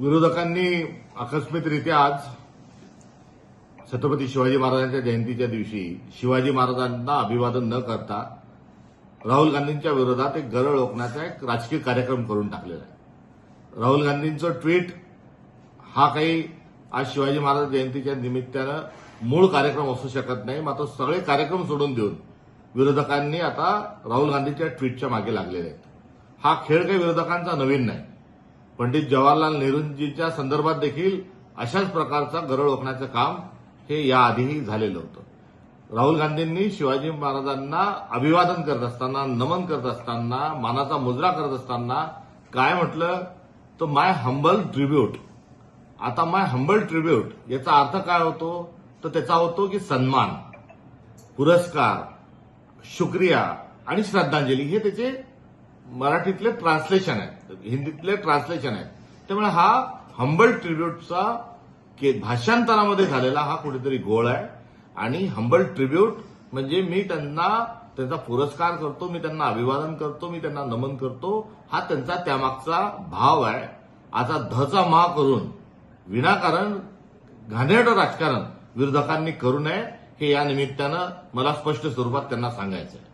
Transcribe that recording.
विरोधकांनी आकस्मिकरित्या आज छत्रपती शिवाजी महाराजांच्या जयंतीच्या दिवशी शिवाजी महाराजांना अभिवादन न करता राहुल गांधींच्या विरोधात एक गरळ ओकण्याचा एक राजकीय कार्यक्रम करून टाकलेला आहे. राहुल गांधींचं ट्विट हा काही आज शिवाजी महाराज जयंतीच्या निमित्तानं मूळ कार्यक्रम असू शकत नाही मात्र सगळे कार्यक्रम सोडून देऊन विरोधकांनी आता राहुल गांधीच्या ट्विटच्या मागे लागलेले आहेत. हा खेळ काही विरोधकांचा नवीन नाही. पंडित जवाहरलाल नेहरूंजीच्या संदर्भात देखील अशाच प्रकारचा गरळ ओकण्याचं काम हे याआधीही झालेलं होतं. राहुल गांधींनी शिवाजी महाराजांना अभिवादन करत असताना नमन करत असताना मानाचा मुजरा करत असताना काय म्हटलं? तर माय हंबल ट्रिब्यूट. आता माय हंबल ट्रिब्यूट याचा अर्थ काय होतो? तर त्याचा होतो की सन्मान पुरस्कार शुक्रिया आणि श्रद्धांजली हे त्याचे मराठीतले ट्रान्सलेशन आहेत. हिंदीतले ट्रान्सलेशन आहेत. त्यामुळे हा हंबल ट्रिब्यूटचा के भाषांतरामध्ये झालेला हा कुठेतरी गोळ आहे. आणि हंबल ट्रिब्यूट म्हणजे मी त्यांना त्यांचा पुरस्कार करतो मी त्यांना अभिवादन करतो मी त्यांना नमन करतो हा त्यांचा त्यामागचा भाव आहे. आता धचा मा करून विनाकारण घाणेरडं राजकारण विरोधकांनी करू नये हे या निमित्तानं मला स्पष्ट स्वरूपात त्यांना सांगायचं आहे